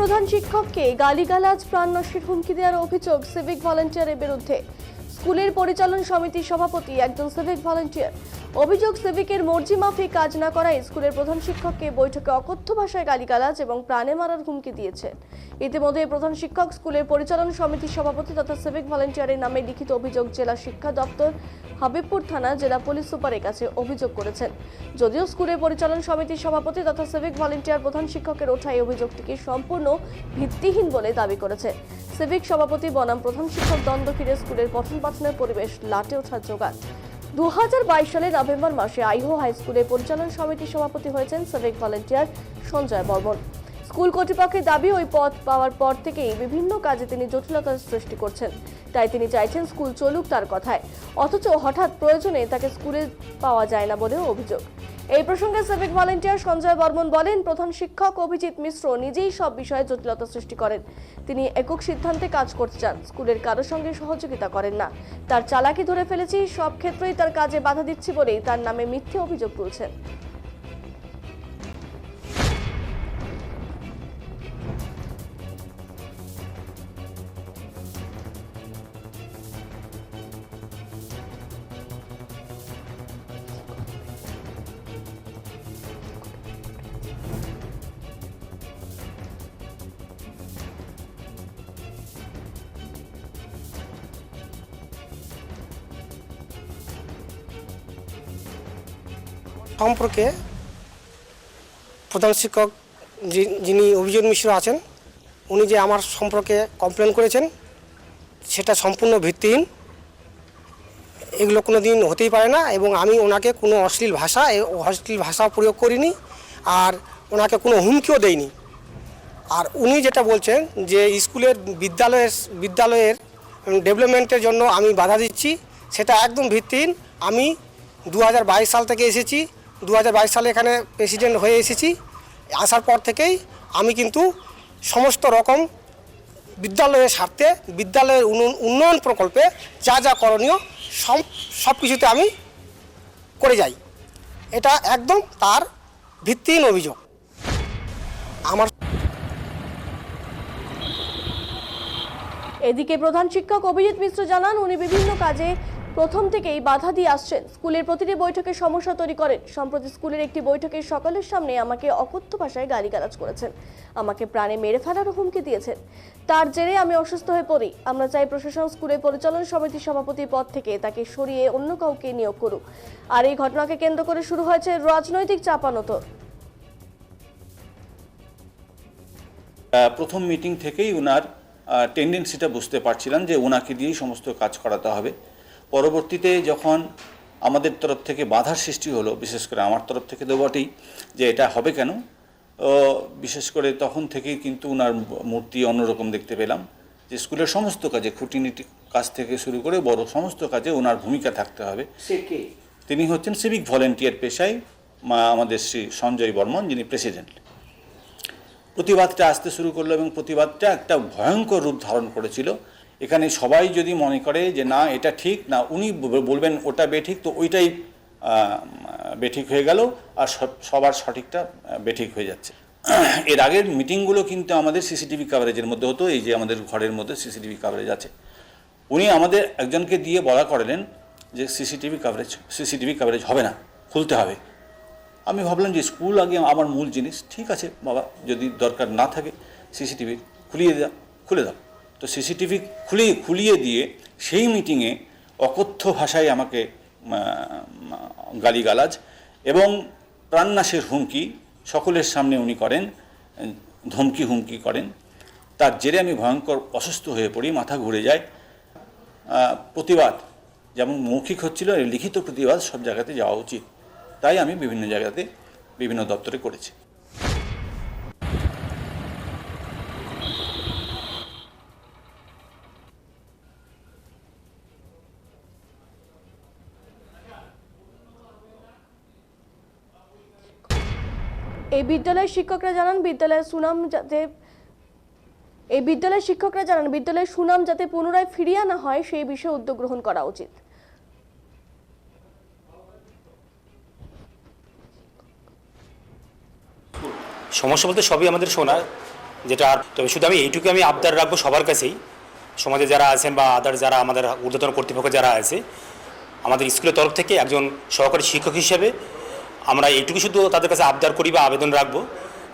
প্রধান শিক্ষককে গালিগালাজ প্রাণ প্রাণনাশের হুমকি দেওয়ার অভিযোগ সিভিক ভলেন্টিয়ারের বিরুদ্ধে। স্কুলের পরিচালন সমিতির সভাপতি একজন সিভিক ভলান্টিয়ার অভিযোগ, সিভিকের মর্জি মাফিক কাজ না করায় স্কুলের প্রধান শিক্ষককে বৈঠকে অকথ্য ভাষায় গালিগালাজ এবং প্রাণে মারার হুমকি দিয়েছেন। ইতিমধ্যে প্রধান শিক্ষক, স্কুলের পরিচালন সমিতির সভাপতি তথা সিভিক ভলেন্টিয়ারের নামে লিখিত অভিযোগ জেলা শিক্ষা দপ্তর, হাবিবপুর থানা জেলা পুলিশ সুপারের কাছে অভিযোগ করেছেন। যদিও স্কুলের পরিচালন সমিতির সভাপতি তথা সিভিক ভলেন্টিয়ার প্রধান শিক্ষকের ওঠা এই অভিযোগটিকে সম্পূর্ণ ভিত্তিহীন বলে দাবি করেছে সিভিক সভাপতি বনাম প্রধান শিক্ষক দ্বন্দ্ব ঘিরে স্কুলের পঠন পাঠনের পরিবেশ লাটে ওঠার জোগাড় দু হাজার বাইশ সালের নভেম্বর মাসে আইহো হাই স্কুলের পরিচালন সমিতির সভাপতি হয়েছেন সাবেক ভলেন্টিয়ার সঞ্জয় বর্মন। স্কুল কর্তৃপক্ষের দাবি, ওই পদ পাওয়ার পর থেকেই বিভিন্ন কাজে তিনি জটিলতার সৃষ্টি করছেন। তাই তিনি চাইছেন স্কুল চলুক তার কথায়। অথচ হঠাৎ প্রয়োজনে তাকে স্কুলে পাওয়া যায় না বলেও অভিযোগ। এই প্রসঙ্গে সিভিক ভলেন্টিয়ার সঞ্জয় বর্মন বলেন, প্রধান শিক্ষক অভিজিৎ মিশ্র নিজেই সব বিষয়ে জটিলতা সৃষ্টি করেন। তিনি একক সিদ্ধান্তে কাজ করতে চান, স্কুলের কারোর সঙ্গে সহযোগিতা করেন না। তার চালাকি ধরে ফেলেছি, সব ক্ষেত্রেই তার কাজে বাধা দিচ্ছি বলেই তার নামে মিথ্যে অভিযোগ তুলছেন। সম্পর্কে প্রধান শিক্ষক যিনি অভিজিৎ মিশ্র আছেন, উনি যে আমার সম্পর্কে কমপ্লেন করেছেন, সেটা সম্পূর্ণ ভিত্তিহীন। এগুলো কোনো দিন হতেই পারে না এবং আমি ওনাকে কোনো অশ্লীল ভাষা অশ্লীল ভাষা প্রয়োগ করিনি আর ওনাকে কোনো হুমকিও দেইনি। আর উনি যেটা বলছেন যে স্কুলের বিদ্যালয়ের বিদ্যালয়ের ডেভেলপমেন্টের জন্য আমি বাধা দিচ্ছি, সেটা একদম ভিত্তিহীন। আমি দু হাজার বাইশ সাল থেকে এসেছি দু হাজার বাইশ সালে এখানে প্রেসিডেন্ট হয়ে এসেছি। আসার পর থেকেই আমি কিন্তু সমস্ত রকম বিদ্যালয়ের স্বার্থে, বিদ্যালয়ের উন্ন- উন্নয়ন প্রকল্পে যা যা করণীয় সব সব কিছুতে আমি করে যাই। এটা একদম তার ভিত্তিহীন অভিযোগ। আমার এদিকে প্রধান শিক্ষক অভিজিৎ মিশ্র জানান, উনি বিভিন্ন কাজে প্রথম থেকেই বাধা দিয়ে আসছেন। স্কুলের প্রতিটি বৈঠকে সমস্যা তৈরি করেন। সম্প্রতি স্কুলের একটি বৈঠকে সকলের সামনে আমাকে অকথ্য ভাষায় গালিগালাজ করেছেন। আমাকে প্রাণে মেরে ফেলারও হুমকি দিয়েছেন। তার জেরে আমি অসুস্থ হয়ে পড়ি। আমরা চাই প্রশাসন স্কুলের পরিচালন সমিতির সভাপতির পদ থেকে তাকে সরিয়ে অন্য কাউকে নিয়োগ করুক। আর এই ঘটনাকে কেন্দ্র করে শুরু হয়েছে রাজনৈতিক চাপানোতর। আহ, প্রথম মিটিং থেকেই ওনার টেন্ডেন্সিটা বুঝতে পারছিলাম যে ওনাকে দিয়েই সমস্ত কাজ করাতে হবে। পরবর্তীতে যখন আমাদের তরফ থেকে বাধার সৃষ্টি হলো বিশেষ করে আমার তরফ থেকে তো বটেই যে এটা হবে কেন ও, বিশেষ করে তখন থেকেই কিন্তু ওনার মূর্তি অন্যরকম দেখতে পেলাম। যে স্কুলের সমস্ত কাজে খুঁটিনিটি কাজ থেকে শুরু করে বড় সমস্ত কাজে ওনার ভূমিকা থাকতে হবে। তিনি হচ্ছেন সিভিক ভলেন্টিয়ার পেশায় মা- আমাদের শ্রী সঞ্জয় বর্মন যিনি প্রেসিডেন্ট প্রতিবাদটা আসতে শুরু করল এবং প্রতিবাদটা একটা ভয়ঙ্কর রূপ ধারণ করেছিল। এখানে সবাই যদি মনে করে যে না, এটা ঠিক, না, উনি বলবেন ওটা বেঠিক, তো ওইটাই বেঠিক হয়ে গেল আর সব- সবার সঠিকটা বেঠিক হয়ে যাচ্ছে। এর আগের মিটিংগুলো কিন্তু আমাদের সিসিটিভি কাভারেজের মধ্যে হতো, এই যে আমাদের ঘরের মধ্যে সিসিটিভি কাভারেজ আছে। উনি আমাদের একজনকে দিয়ে বলা করালেন যে সিসিটিভি কাভারেজ সিসিটিভি কাভারেজ হবে না, খুলতে হবে। আমি ভাবলাম যে স্কুল আগে আমার মূল জিনিস, ঠিক আছে, বাবা, যদি দরকার না থাকে, সিসিটিভি খুলিয়ে দাও খুলে দাও। তো সিসিটিভি খুলে, খুলিয়ে দিয়ে সেই মিটিংয়ে অকথ্য ভাষায় আমাকে গালিগালাজ এবং প্রাণনাশের হুমকি সকলের সামনে উনি করেন, ধমকি হুমকি করেন। তার জেরে আমি ভয়ঙ্কর অসুস্থ হয়ে পড়ি, মাথা ঘুরে যায়। প্রতিবাদ, যেমন মৌখিক হচ্ছিল, লিখিত প্রতিবাদ সব জায়গাতে যাওয়া উচিত। তাই আমি বিভিন্ন জায়গাতে বিভিন্ন দপ্তরে করেছি। এই বিদ্যালয়ের শিক্ষকরা জানান, বিদ্যালয়ের সুনাম যাতে এই বিদ্যালয়ের শিক্ষকরা জানান, বিদ্যালয়ের সুনাম যাতে পুনরায় ফিরিয়ে আনা হয়, সেই বিষয়ে উদ্যোগ গ্রহণ করা উচিত। সমস্যা বলতে সবই আমাদের শোনা, যেটা আর তবে শুধু আমি এইটুকু আমি আবদার রাখব সবার কাছেই। সমাজে যারা আছেন বা আদার যারা আমাদের ঊর্ধ্বতন কর্তৃপক্ষ যারা আছে, আমাদের স্কুলের তরফ থেকে একজন সহকারী শিক্ষক হিসেবে আমরা এইটুকু শুধু তাদের কাছে আবদার করি বা আবেদন রাখব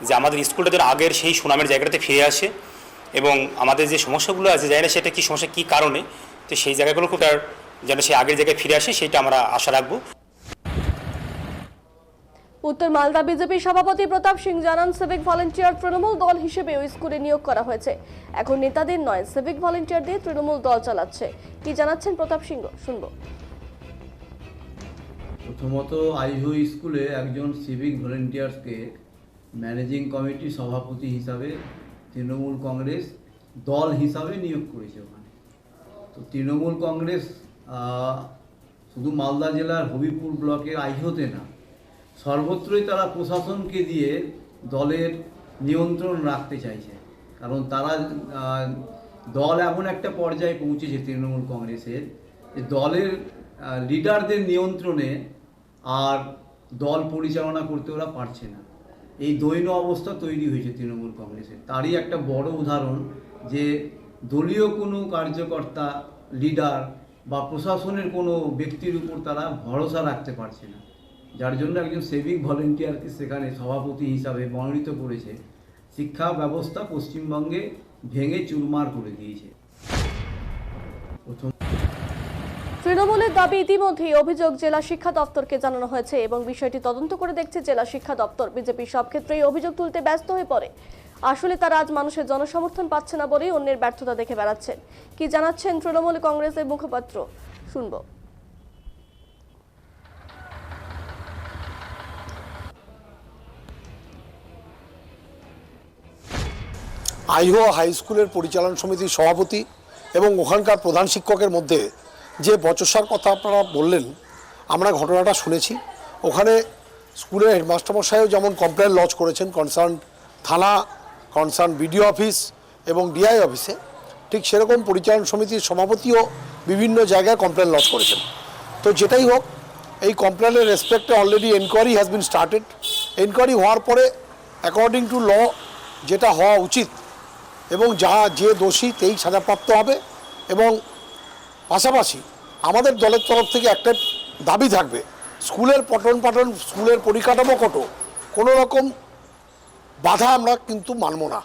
যে আমাদের স্কুলটা যেন আগের সেই সুনামের জায়গাটাতে ফিরে আসে এবং আমাদের যে সমস্যাগুলো আছে, জানি না সেটা কী সমস্যা, কী কারণে, তো সেই জায়গাগুলো তার যেন সেই আগের জায়গায় ফিরে আসে সেইটা আমরা আশা রাখব। উত্তর মালদা বিজেপি সভাপতি প্রতাপ সিং জানান সিভিক ভলেন্টিয়ার তৃণমূল দল হিসেবে ওই স্কুলে নিয়োগ করা হয়েছে। এখন নেতাদের নয় সিভিক ভলেন্টিয়ার দিয়ে তৃণমূল দল চালাচ্ছে। কি জানাচ্ছেন প্রতাপ সিংহ? শুনব। প্রথমত আইহু স্কুলে একজন সিভিক ভলেন্টিয়ার্সকে ম্যানেজিং কমিটি সভাপতি হিসাবে তৃণমূল কংগ্রেস দল হিসাবে নিয়োগ করেছে ওখানে। তো তৃণমূল কংগ্রেস শুধু মালদা জেলার হবিপুর ব্লকের আইহোতে না, সর্বত্রই তারা প্রশাসনকে দিয়ে দলের নিয়ন্ত্রণ রাখতে চাইছে। কারণ তারা দল এমন একটা পর্যায়ে পৌঁছেছে তৃণমূল কংগ্রেসের যে দলের লিডারদের নিয়ন্ত্রণে আর দল পরিচালনা করতে ওরা পারছে না। এই দৈন অবস্থা তৈরি হয়েছে তৃণমূল কংগ্রেসের। তারই একটা বড় উদাহরণ যে দলীয় কোনো কার্যকর্তা, লিডার বা প্রশাসনের কোনো ব্যক্তির উপর তারা ভরসা রাখতে পারছে না। যার জন্য একজন সেভিক ভলেন্টিয়ারকে সেখানে সভাপতি হিসাবে মনোনীত করেছে। শিক্ষা ব্যবস্থা পশ্চিমবঙ্গে ভেঙে চুরমার করে দিয়েছে। তৃণমূলের দাবি ইতিমধ্যেই অভিযোগ জেলা শিক্ষা দপ্তরকে জানানো হয়েছে এবং বিষয়টি তদন্ত করে দেখছে জেলা শিক্ষা দপ্তর। বিজেপি সব ক্ষেত্রেই অভিযোগ তুলতে ব্যস্ত হয়ে পড়ে। আসলে তারা আজ মানুষের জনসমর্থন পাচ্ছে না বলেই অন্যের ব্যর্থতা দেখে বেড়াচ্ছেন। কি জানাচ্ছেন তৃণমূল কংগ্রেসের মুখপাত্র? শুনব। আইহো হাই স্কুলের পরিচালন সমিতির সভাপতি এবং ওখানকার প্রধান শিক্ষকের মধ্যে যে বচসার কথা আপনারা বললেন, আমরা ঘটনাটা শুনেছি। ওখানে স্কুলের হেডমাস্টারমশাইও যেমন কমপ্লেন লজ করেছেন কনসার্ন থানা কনসার্ন বিডিও অফিস এবং ডিআই অফিসে ঠিক সেরকম পরিচালন সমিতির সভাপতিও বিভিন্ন জায়গায় কমপ্লেন লজ করেছেন। তো যেটাই হোক, এই কমপ্লেনের রেসপেক্টে already enquiry has been started enquiry হওয়ার পরে অ্যাকর্ডিং টু ল যেটা হওয়া উচিত এবং যা, যে দোষী, তেই সাজাপ্রাপ্ত হবে এবং পাশাপাশি আমাদের দলের তরফ থেকে একটা দাবি থাকবে, স্কুলের পঠন পাঠন, স্কুলের পরিকাঠামো কত কোনো রকম বাধা আমরা কিন্তু মানব না।